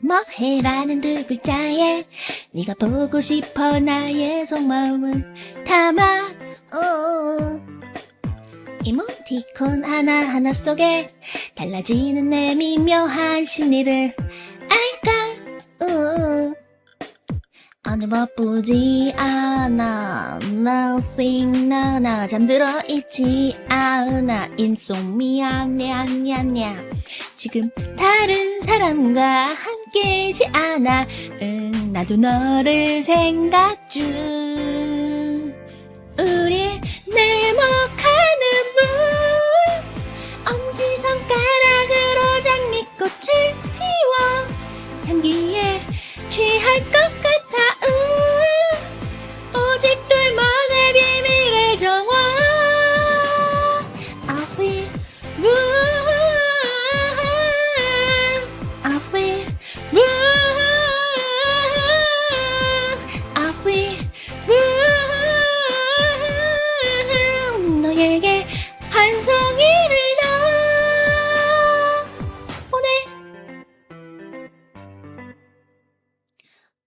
뭐해라는 두 글자에 네가 보고 싶어 나의 속마음을 담아 어. 이모티콘 하나하나 속에 달라지는 내 미묘한 심리를 어느 바쁘지 않아. Nothing 나나 잠들어 있지 않아. 인솜미야 냐냐 냐 지금 다른 사람과 함께지 않아. 응 나도 너를 생각 중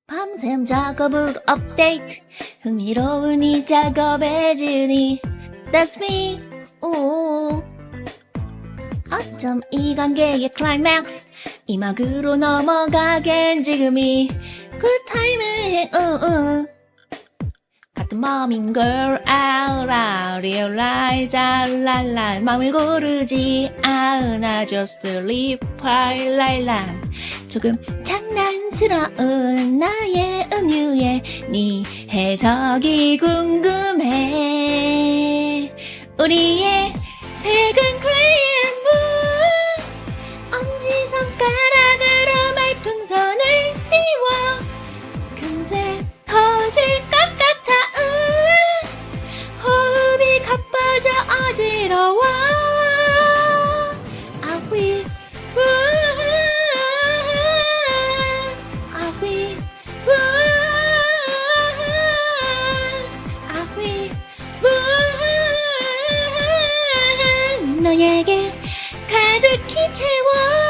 밤샘 작업으로 업데이트. 흥미로운 이 작업의 진이 That's me. 오. 어쩜 이 관계의 클라이맥스 이막으로 넘어가겐 지금이 굿타이밍 우우 맘인 걸 알아 Realize 랄랄라 맘을 고르지 않아 Just live by 랄라 조금 장난스러운 나의 은유에 네 해석이 궁금해. 우리의 blue I feel blue 너에게 가득히 채워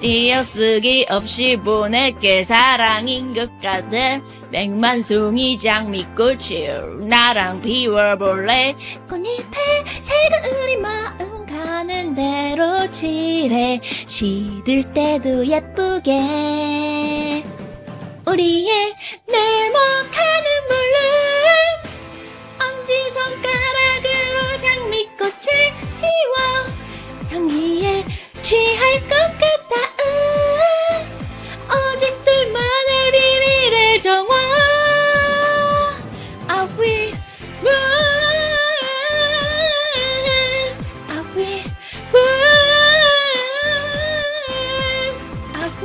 띄어쓰기 없이 보낼게 사랑인 것 같아. 백만 송이 장미꽃을 나랑 피워볼래? 꽃잎에 색은 우리 마음 가는 대로 칠해. 시들 때도 예쁘게. 우리의 내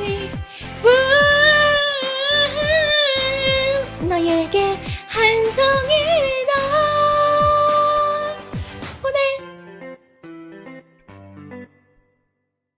me.